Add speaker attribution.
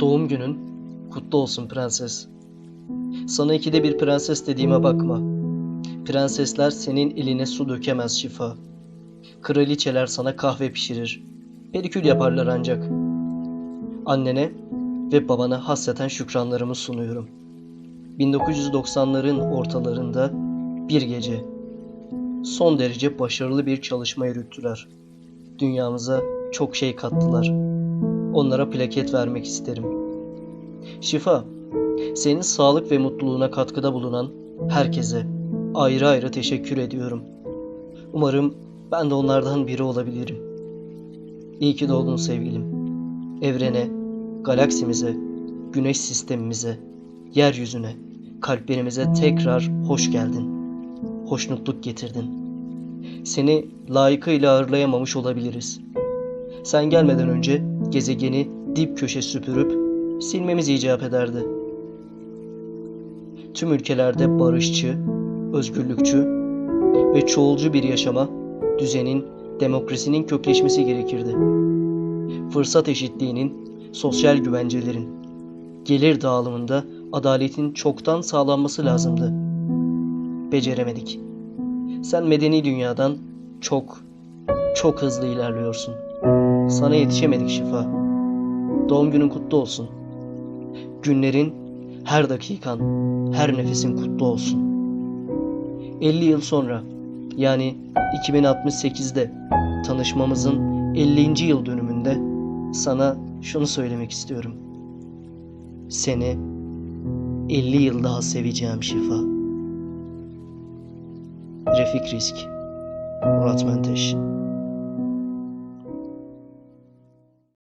Speaker 1: Doğum günün kutlu olsun prenses. Sana ikide bir prenses dediğime bakma. Prensesler senin eline su dökemez şifa. Kraliçeler sana kahve pişirir. Perikül yaparlar ancak. Annene ve babana hasreten şükranlarımı sunuyorum. 1990'ların ortalarında bir gece son derece başarılı bir çalışma yürüttüler. Dünyamıza çok şey kattılar. Onlara plaket vermek isterim. Şifa, senin sağlık ve mutluluğuna katkıda bulunan herkese ayrı ayrı teşekkür ediyorum. Umarım ben de onlardan biri olabilirim. İyi ki doğdun sevgilim. Evrene, galaksimize, güneş sistemimize, yeryüzüne, kalplerimize tekrar hoş geldin. Hoşnutluk getirdin. Seni layıkıyla ağırlayamamış olabiliriz. Sen gelmeden önce gezegeni dip köşe süpürüp silmemiz icap ederdi. Tüm ülkelerde barışçı, özgürlükçü ve çoğulcu bir yaşama, düzenin, demokrasinin kökleşmesi gerekirdi. Fırsat eşitliğinin, sosyal güvencelerin, gelir dağılımında adaletin çoktan sağlanması lazımdı. Beceremedik. Sen medeni dünyadan çok, çok hızlı ilerliyorsun. Sana yetişemedik şifa. Doğum günün kutlu olsun. Günlerin, her dakikan, her nefesin kutlu olsun. 50 yıl sonra, yani 2068'de tanışmamızın 50. yıl dönümünde sana şunu söylemek istiyorum. Seni 50 yıl daha seveceğim şifa. Refik Risk Murat Menteş